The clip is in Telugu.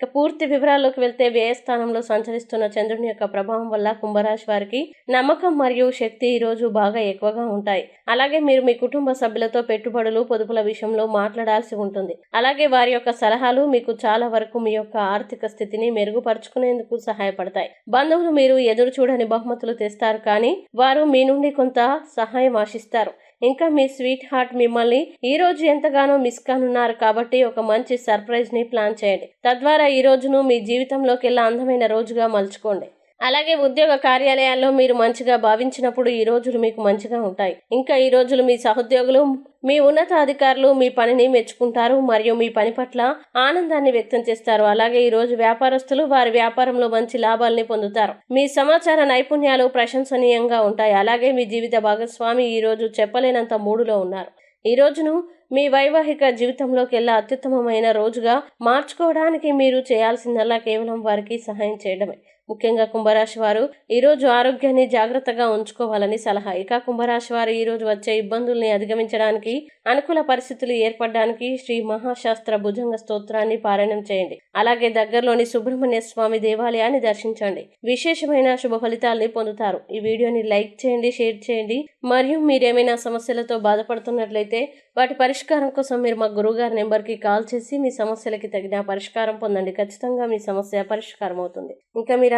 ఇక పూర్తి వివరాల్లోకి వెళ్తే వ్యయ స్థానంలో సంచరిస్తున్న చంద్రుని యొక్క ప్రభావం వల్ల కుంభరాశి వారికి నమ్మకం మరియు శక్తి ఈరోజు బాగా ఎక్కువగా ఉంటాయి. అలాగే మీరు మీ కుటుంబ సభ్యులతో పెట్టుబడులు పొదుపుల విషయంలో మాట్లాడాల్సి ఉంటుంది. అలాగే వారి యొక్క సలహాలు మీకు చాలా వరకు మీ యొక్క ఆర్థిక స్థితిని మెరుగుపరుచుకునేందుకు సహాయపడతాయి. బంధువులు మీరు ఎదురు చూడని బహుమతులు తెస్తారు కానీ వారు మీ నుండి కొంత సహాయం ఆశిస్తారు. ఇంకా మీ స్వీట్ హార్ట్ మిమ్మల్ని ఈ రోజు ఎంతగానో మిస్ కానున్నారు కాబట్టి ఒక మంచి సర్ప్రైజ్ని ప్లాన్ చేయండి. తద్వారా ఈ రోజును మీ జీవితంలోకెల్లా అందమైన రోజుగా మలుచుకోండి. అలాగే ఉద్యోగ కార్యాలయాల్లో మీరు మంచిగా భావించినప్పుడు ఈ రోజులు మీకు మంచిగా ఉంటాయి. ఇంకా ఈ రోజులు మీ సహోద్యోగులు మీ ఉన్నతాధికారులు మీ పనిని మెచ్చుకుంటారు మరియు మీ పని పట్ల ఆనందాన్ని వ్యక్తం చేస్తారు. అలాగే ఈ రోజు వ్యాపారస్తులు వారి వ్యాపారంలో మంచి లాభాల్ని పొందుతారు. మీ సమాచార నైపుణ్యాలు ప్రశంసనీయంగా ఉంటాయి. అలాగే మీ జీవిత భాగస్వామి ఈ రోజు చెప్పలేనంత మూడులో ఉన్నారు. ఈ రోజును మీ వైవాహిక జీవితంలోకెల్లా అత్యుత్తమమైన రోజుగా మార్చుకోవడానికి మీరు చేయాల్సిందల్లా కేవలం వారికి సహాయం చేయడమే. ముఖ్యంగా కుంభరాశి వారు ఈరోజు ఆరోగ్యాన్ని జాగ్రత్తగా ఉంచుకోవాలని సలహా. ఇక కుంభరాశి వారు ఈరోజు వచ్చే ఇబ్బందుల్ని అధిగమించడానికి అనుకూల పరిస్థితులు ఏర్పడడానికి శ్రీ మహాశాస్త్ర భుజంగ స్తోత్రాన్ని పారాయణం చేయండి. అలాగే దగ్గరలోని సుబ్రహ్మణ్య స్వామి దేవాలయాన్ని దర్శించండి. విశేషమైన శుభ ఫలితాల్ని పొందుతారు. ఈ వీడియోని లైక్ చేయండి షేర్ చేయండి. మరియు మీరేమైనా సమస్యలతో బాధపడుతున్నట్లయితే వాటి పరిష్కారం కోసం మీరు మా గురువుగారి నెంబర్కి కాల్ చేసి మీ సమస్యలకి తగిన పరిష్కారం పొందండి. ఖచ్చితంగా మీ సమస్య పరిష్కారం అవుతుంది ఇంకా మీరు